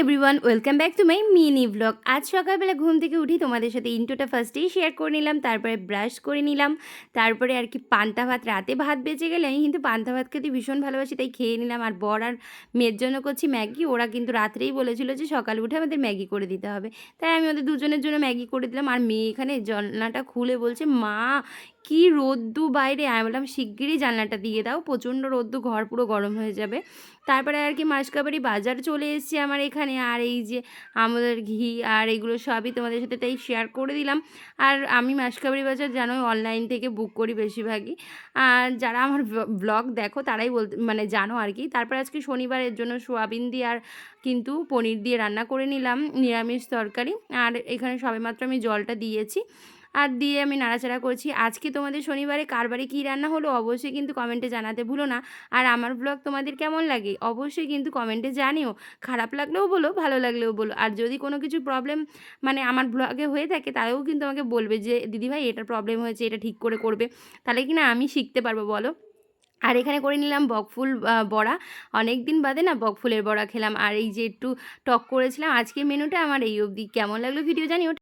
Everyone welcome back to my mini blog আজ সকালবেলা ঘুম থেকে উঠি তোমাদের সাথে ইন্টোটা ফার্স্টেই শেয়ার করে নিলাম, তারপরে ব্রাশ করে নিলাম, তারপরে আর কি পান্তা ভাত রাতে ভাত বেঁচে গেলে আমি কিন্তু পান্তা ভাত খেতে ভীষণ ভালোবাসি, তাই খেয়ে নিলাম। আর বর আর মেয়ের জন্য করছি ম্যাগি, ওরা কিন্তু রাত্রেই বলেছিল যে সকালে উঠে আমাদের ম্যাগি করে দিতে হবে। তাই আমি ওদের দুজনের জন্য ম্যাগি করে দিলাম। আর মেয়ে এখানে জানলাটা খুলে বলছে, মা কি রোদ্দু বাইরে? আমি বললাম, শিগগিরই জানলাটা দিয়ে দাও, প্রচণ্ড রোদ্দু, ঘর পুরো গরম হয়ে যাবে। তারপরে আর কি মাসকাবাড়ি বাজার চলে এসেছি আমার এখানে। আর এই যে আমাদের ঘি আর এগুলো সবই তোমাদের সাথে তাই শেয়ার করে দিলাম। আর আমি মাসকাবাড়ি বাজার জানোই অনলাইন থেকে বুক করি বেশিরভাগই। আর যারা আমার ব্লগ দেখো তারাই বলতে মানে জানো আর কি। তারপর আজকে শনিবারের জন্য সোয়াবিন দিয়ে আর কিন্তু পনির দিয়ে রান্না করে নিলাম, নিরামিষ তরকারি। আর এখানে সবেমাত্র আমি জলটা দিয়েছি। আর দিয়ে আমি নাড়াচাড়া করছি। আজকে তোমাদের শনিবারে কার বাড়ি কী রান্না হলো অবশ্যই কিন্তু কমেন্টে জানাতে ভুলো না। আর আমার ব্লগ তোমাদের কেমন লাগে অবশ্যই কিন্তু কমেন্টে জানিও। খারাপ লাগলেও বলো, ভালো লাগলেও বলো। আর যদি কোনো কিছু প্রবলেম মানে আমার ব্লগে হয়ে থাকে তাহলেও কিন্তু আমাকে বলবে যে, দিদিভাই, এটা প্রবলেম হয়েছে, এটা ঠিক করে করবে। তাহলে কি না আমি শিখতে পারব বলো? আর এখানে করে নিলাম বকফুল বড়া। অনেক দিন বাদে না বকফুলের বড়া খেলাম। আর এই যে একটু টক করেছিলাম, আজকের মেনুটা আমার এই অবধি। কেমন লাগল ভিডিও জানিও।